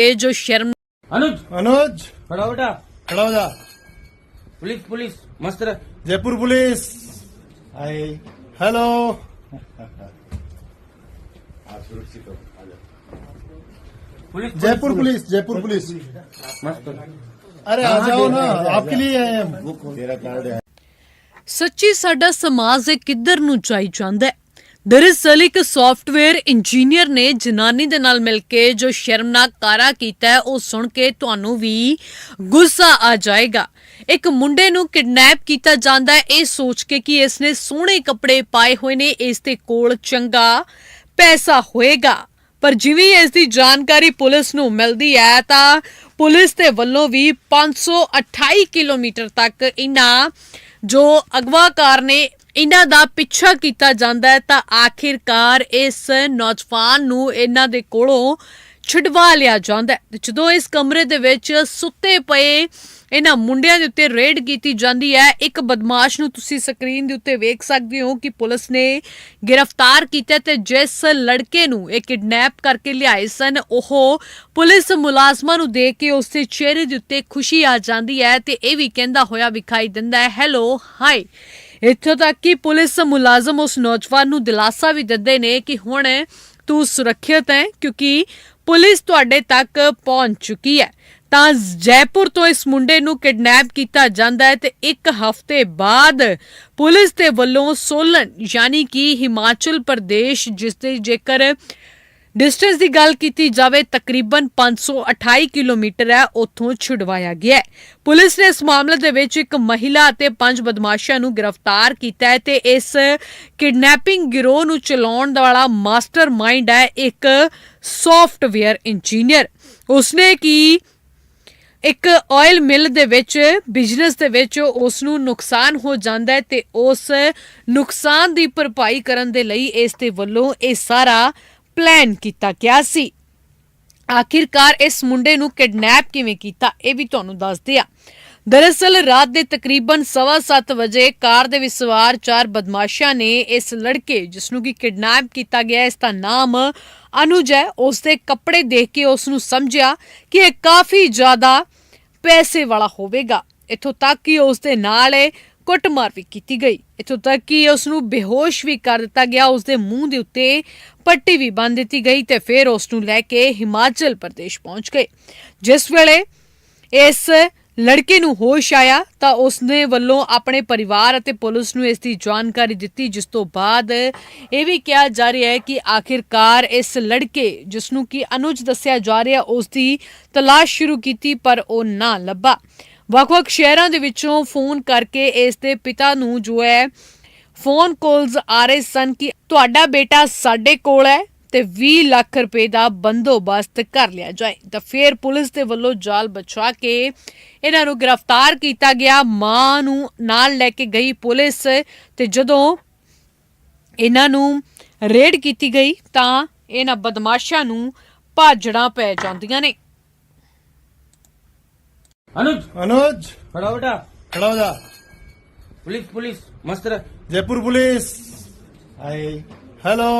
ਇਹ ਜੋ ਸ਼ਰਮ अनुज अनुज खड़ा हो बेटा खड़ा हो जा पुलिस पुलिस मस्त रह Jaipur police hi hello police Jaipur police Jaipur police मस्त रह। अरे आ जाओ ना आपके लिए आए हैं हम तेरा कार्ड है ਸੱਚੀ ਸਾਡਾ ਸਮਾਜ ਇਹ ਕਿੱਧਰ ਨੂੰ ਜਾਈ ਜਾਂਦਾ ਹੈ ਦਰਅਸਲ ਇੱਕ ਸੌਫਟਵੇਅਰ ਇੰਜੀਨੀਅਰ ਨੇ ਜਨਾਨੀ ਦੇ ਨਾਲ ਮਿਲ ਕੇ ਜੋ ਸ਼ਰਮਨਾਕ ਕਾਰਾ ਕੀਤਾ ਉਹ ਸੁਣ ਕੇ ਤੁਹਾਨੂੰ ਵੀ ਗੁੱਸਾ ਆ ਜਾਏਗਾ। ਇੱਕ ਮੁੰਡੇ ਨੂੰ ਕਿਡਨੈਪ ਕੀਤਾ ਜਾਂਦਾ ਹੈ, ਇਹ ਸੋਚ ਕੇ ਕਿ ਇਸ ਨੇ ਸੋਹਣੇ ਕੱਪੜੇ ਪਾਏ ਹੋਏ ਨੇ, ਇਸ ਦੇ ਕੋਲ ਚੰਗਾ ਪੈਸਾ ਹੋਏਗਾ। ਪਰ ਜਿਵੇਂ ਇਸ ਦੀ ਜਾਣਕਾਰੀ ਪੁਲਿਸ ਨੂੰ ਮਿਲਦੀ ਹੈ, ਤਾਂ ਪੁਲਿਸ ਦੇ ਵੱਲੋਂ ਵੀ 528 ਕਿਲੋਮੀਟਰ ਤੱਕ ਇਹਨਾਂ ਜੋ ਅਗਵਾਕਾਰ ਨੇ ਇਹਨਾਂ ਦਾ ਪਿੱਛਾ ਕੀਤਾ ਜਾਂਦਾ ਹੈ ਤਾਂ ਆਖਿਰਕਾਰ ਇਸ ਨੌਜਵਾਨ ਨੂੰ ਇਹਨਾਂ ਦੇ ਕੋਲੋਂ ਛਡਵਾ ਲਿਆ ਜਾਂਦਾ ਹੈ। ਜਦੋਂ ਇਸ ਕਮਰੇ ਦੇ ਵਿੱਚ ਸੁੱਤੇ ਪਏ ਇਹਨਾਂ ਮੁੰਡਿਆਂ ਦੇ ਉੱਤੇ ਰੇਡ ਕੀਤੀ ਜਾਂਦੀ ਹੈ, ਇੱਕ ਬਦਮਾਸ਼ ਨੂੰ ਤੁਸੀਂ ਸਕਰੀਨ ਦੇ ਉੱਤੇ ਵੇਖ ਸਕਦੇ ਹੋ ਕਿ ਪੁਲਿਸ ਨੇ ਗ੍ਰਿਫਤਾਰ ਕੀਤਾ ਤੇ ਜਿਸ ਲੜਕੇ ਨੂੰ ਇਹ ਕਿਡਨੈਪ ਕਰਕੇ ਲਿਆਏ ਸਨ, ਉਹ ਪੁਲਿਸ ਮੁਲਾਜ਼ਮਾਂ ਨੂੰ ਦੇਖ ਕੇ ਉਸ ਦੇ ਚਿਹਰੇ ਦੇ ਉੱਤੇ ਖੁਸ਼ੀ ਆ ਜਾਂਦੀ ਹੈ ਤੇ ਇਹ ਵੀ ਕਹਿੰਦਾ ਹੋਇਆ ਵਿਖਾਈ ਦਿੰਦਾ ਹੈ, ਹੈਲੋ ਹਾਈ ਇੱਥੋਂ ਤੱਕ ਕਿ ਪੁਲਿਸ ਮੁਲਾਜ਼ਮ ਉਸ ਨੌਜਵਾਨ ਨੂੰ ਦਿਲਾਸਾ ਵੀ ਦਿੰਦੇ ਨੇ ਕਿ ਹੁਣ ਤੂੰ ਸੁਰੱਖਿਅਤ ਹੈ ਕਿਉਂਕਿ ਪੁਲਿਸ ਤੁਹਾਡੇ ਤੱਕ ਪਹੁੰਚ ਚੁੱਕੀ ਹੈ। ਤਾਂ ਜੈਪੁਰ ਤੋਂ ਇਸ ਮੁੰਡੇ ਨੂੰ ਕਿਡਨੈਪ ਕੀਤਾ ਜਾਂਦਾ ਹੈ ਤੇ ਇੱਕ ਹਫ਼ਤੇ ਬਾਅਦ ਪੁਲਿਸ ਦੇ ਵੱਲੋਂ ਸੋਲਨ, ਯਾਨੀ ਕਿ ਹਿਮਾਚਲ ਪ੍ਰਦੇਸ਼, ਜਿਸ ਦੇ ਜੇਕਰ ਡਿਸਟੈਂਸ ਦੀ ਗੱਲ ਕੀਤੀ ਜਾਵੇ, ਤਕਰੀਬਨ 528 ਕਿਲੋਮੀਟਰ ਹੈ, ਉੱਥੋਂ ਛੁਡਵਾਇਆ ਗਿਆ ਹੈ। ਪੁਲਿਸ ਨੇ ਇਸ ਮਾਮਲੇ ਦੇ ਵਿੱਚ ਇੱਕ ਮਹਿਲਾ ਅਤੇ ਪੰਜ ਬਦਮਾਸ਼ਾਂ ਨੂੰ ਗ੍ਰਿਫਤਾਰ ਕੀਤਾ ਹੈ ਤੇ ਇਸ ਕਿਡਨੈਪਿੰਗ ਗਿਰੋਹ ਨੂੰ ਚਲਾਉਣ ਵਾਲਾ ਮਾਸਟਰਮਾਈਂਡ ਹੈ ਇੱਕ ਸੌਫਟਵੇਅਰ ਇੰਜੀਨੀਅਰ। ਉਸਨੇ ਕੀ ਇੱਕ ਆਇਲ ਮਿਲ ਦੇ ਵਿੱਚ, ਬਿਜ਼ਨਸ ਦੇ ਵਿੱਚ ਉਸ ਨੂੰ ਨੁਕਸਾਨ ਹੋ ਜਾਂਦਾ ਹੈ ਤੇ ਉਸ ਨੁਕਸਾਨ ਦੀ ਭਰਪਾਈ ਕਰਨ ਦੇ ਲਈ ਇਸ ਦੇ ਵੱਲੋਂ ਇਹ ਸਾਰਾ ਪਲਾਨ ਕੀਤਾ ਗਿਆ ਸੀ। ਆਖਿਰਕਾਰ ਇਸ ਮੁੰਡੇ ਨੂੰ ਕਿਡਨੈਪ ਕਿਵੇਂ ਕੀਤਾ ਇਹ ਵੀ ਤੁਹਾਨੂੰ ਦੱਸਦੇ ਆ ਦਰਅਸਲ ਰਾਤ ਦੇ ਤਕਰੀਬਨ 7:30 ਵਜੇ ਕਾਰ ਦੇ ਵਿੱਚ ਸਵਾਰ ਚਾਰ ਬਦਮਾਸ਼ਾਂ ਨੇ ਇਸ ਲੜਕੇ ਜਿਸ ਨੂੰ ਕਿ ਕਿਡਨੈਪ ਕੀਤਾ ਗਿਆ ਹੈ, ਇਸ ਦਾ ਨਾਮ ਅਨੁਜ ਹੈ। ਉਸ ਦੇ ਕੱਪੜੇ ਦੇਖ ਕੇ ਉਸ ਨੂੰ ਸਮਝਿਆ ਕਿ ਇਹ ਕਾਫੀ ਜ਼ਿਆਦਾ ਪੈਸੇ ਵਾਲਾ ਹੋਵੇਗਾ। ਇਥੋਂ ਤੱਕ ਕਿ ਉਸ ਦੇ ਨਾਲ ਕੁੱਟਮਾਰ ਵੀ ਕੀਤੀ ਗਈ। ਇਥੋਂ ਤੱਕ ਕਿ ਉਸ ਨੂੰ ਬੇਹੋਸ਼ ਵੀ ਕਰ ਦਿੱਤਾ ਗਿਆ। ਉਸ ਦੇ ਮੂੰਹ ਦੇ ਉੱਤੇ ਪੱਟੀ ਵੀ ਬੰਨ ਦਿੱਤੀ ਗਈ ਤੇ ਫਿਰ ਉਸ ਨੂੰ ਲੈ ਕੇ ਹਿਮਾਚਲ ਪ੍ਰਦੇਸ਼ ਪਹੁੰਚ ਗਏ। ਜਿਸ ਵੇਲੇ ਇਸ ਲੜਕੇ ਨੂੰ ਹੋਸ਼ ਆਇਆ ਤਾਂ ਉਸਨੇ ਵੱਲੋਂ ਆਪਣੇ ਪਰਿਵਾਰ ਅਤੇ ਪੁਲਿਸ ਨੂੰ ਇਸ ਦੀ ਜਾਣਕਾਰੀ ਦਿੱਤੀ, ਜਿਸ ਤੋਂ ਬਾਅਦ ਇਹ ਵੀ ਕਿਹਾ ਜਾ ਰਿਹਾ ਹੈ ਕਿ ਆਖਿਰਕਾਰ ਇਸ ਲੜਕੇ ਜਿਸ ਨੂੰ ਕਿ ਅਨੁਜ ਦੱਸਿਆ ਜਾ ਰਿਹਾ ਉਸ ਦੀ ਤਲਾਸ਼ ਸ਼ੁਰੂ ਕੀਤੀ ਪਰ ਉਹ ਨਾ ਲੱਭਾ। ਵੱਖ-ਵੱਖ ਸ਼ਹਿਰਾਂ ਦੇ ਵਿੱਚੋਂ ਫੋਨ ਕਰਕੇ ਇਸ ਦੇ ਪਿਤਾ ਨੂੰ ਜੋ ਹੈ, ਫੋਨ ਕਾਲਸ ਆ ਰਹੇ ਸਨ ਕਿ ਤੁਹਾਡਾ ਬੇਟਾ ਸਾਡੇ ਕੋਲ ਹੈ ਤੇ 20 ਲੱਖ ਰੁਪਏ ਦਾ ਬੰਦੋਬਸਤ ਕਰ ਲਿਆ ਜਾਏ। ਤਾਂ ਫਿਰ ਪੁਲਿਸ ਦੇ ਵੱਲੋਂ ਜਾਲ ਬਚਾ ਕੇ ਇਹਨਾਂ ਨੂੰ ਗ੍ਰਿਫਤਾਰ ਕੀਤਾ ਗਿਆ। ਮਾਂ ਨੂੰ ਨਾਲ ਲੈ ਕੇ ਗਈ ਪੁਲਿਸ ਤੇ ਜਦੋਂ ਇਹਨਾਂ ਨੂੰ ਰੇਡ ਕੀਤੀ ਗਈ ਤਾਂ ਇਹਨਾਂ ਬਦਮਾਸ਼ਾਂ ਨੂੰ ਭਾਜੜਾਂ ਪੈ ਜਾਂਦੀਆਂ ਨੇ। अनुज अनुज खड़ा हो बेटा खड़ा हो जा पुलिस पुलिस मस्त रह जयपुर पुलिस हाय हेलो